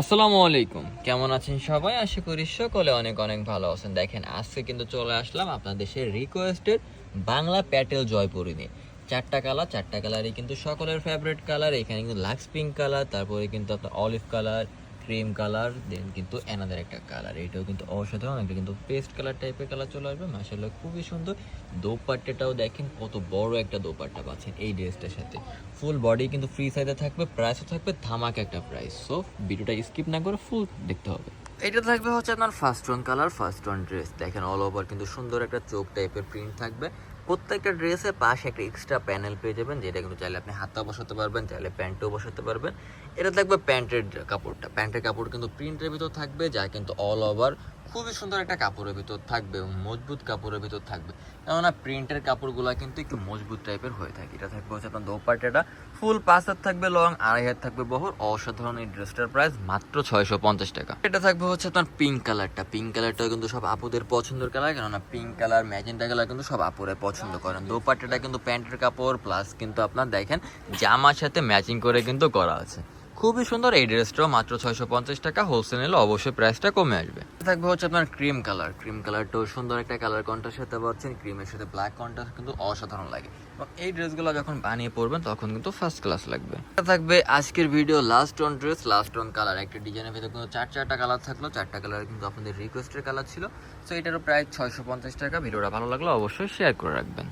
আসসালামু আলাইকুম। কেমন আছেন সবাই? আশা করি সকলে অনেক অনেক ভালো আছেন। দেখেন, আজকে কিন্তু চলে আসলাম আপনাদের দেশের রিকোয়েস্টেড বাংলা প্যাটেল জয়পুরি নিয়ে। চারটা কালার, চারটা কালারই কিন্তু সকলের ফেভারিট কালার। এখানে কিন্তু লাক্স পিঙ্ক কালার, তারপরে কিন্তু আপনার অলিভ কালার ক্রিম কালার দেন কিন্তু এনাদের একটা কালার এটাও কিন্তু অসাধারণ, একটা কিন্তু পেস্ট কালার টাইপের কালার চলে আসবে। মাসাল্লাহ খুবই সুন্দর। দোপাট্টাটাও দেখেন কত বড় একটা দোপাট্টা পাচ্ছেন এই ড্রেসটার সাথে। ফুল বডি কিন্তু ফ্রি সাইজে থাকবে প্রাইসও থাকবে, ধামাক একটা প্রাইস সো ভিডিওটা স্কিপ না করে ফুল দেখতে হবে। এটা থাকবে হচ্ছে আপনার first tone colour first tone dress দেখেন অল ওভার কিন্তু সুন্দর একটা চোখ টাইপের প্রিন্ট থাকবে। প্রত্যেকটা ড্রেসের পাশে একটা এক্সট্রা প্যানেল পেয়ে যাবেন, যেটা কিন্তু চাইলে আপনি হাতটাও বসাতে পারবেন, চাইলে প্যান্টও বসাতে পারবেন। এটা থাকবে প্যান্টের কাপড়টা। প্যান্টের কাপড় কিন্তু প্রিন্টের ভিতর থাকবে, যা কিন্তু অল ওভার খুবই সুন্দর একটা কাপড়ের ভিতর থাকবে এবং মজবুত কাপড়ের ভিতর থাকবে। কেননা প্রিন্টের কাপড়গুলো কিন্তু একটু মজবুত টাইপের হয়ে থাকে। এটা থাকবে হচ্ছে আপনার দোপাট্টাটা। ফুল পাঁচ হাত থাকবে লং, আড়াই হাত থাকবে বহর। অসাধারণ এই ড্রেসটার প্রাইস মাত্র ছয়শো পঞ্চাশ টাকা। এটা থাকবে হচ্ছে আপনার পিঙ্ক কালারটা পিঙ্ক কালারটা কিন্তু সব আপুদের পছন্দের কালার কেননা পিঙ্ক কালার ম্যাজেন্টা কালার কিন্তু সব আপুরে পছন্দ করেন। দোপাট্টাটা কিন্তু প্যান্টের কাপড় প্লাস কিন্তু আপনার দেখেন, জামার সাথে ম্যাচিং করে কিন্তু করা আছে। খুবই সুন্দর এই ড্রেসটাও মাত্র ছয়শো পঞ্চাশ টাকা। হোলসেল অবশ্যই প্রাইসটা কমে আসবে। থাকবে হচ্ছে আপনার ক্রিম কালার ক্রিম কালারটাও সুন্দর একটা কালার কন্ট্রাস্ট সাথে পাচ্ছেন ক্রিমের সাথে ব্ল্যাক কন্ট্রাস্ট কিন্তু অসাধারণ লাগে। এবং এই ড্রেসগুলো যখন বানিয়ে পরবেন, তখন কিন্তু ফার্স্ট ক্লাস লাগবে। থাকবে আজকের video last on dress last on colour একটা ডিজাইনের ভিতরে কিন্তু চার, চারটা কালার থাকল। চারটা কালার কিন্তু আপনাদের রিকোয়েস্টের কালার ছিল। সো এটারও প্রায় ছয়শো পঞ্চাশ টাকা। ভিডিওটা ভালো লাগল অবশ্যই শেয়ার করে রাখবেন।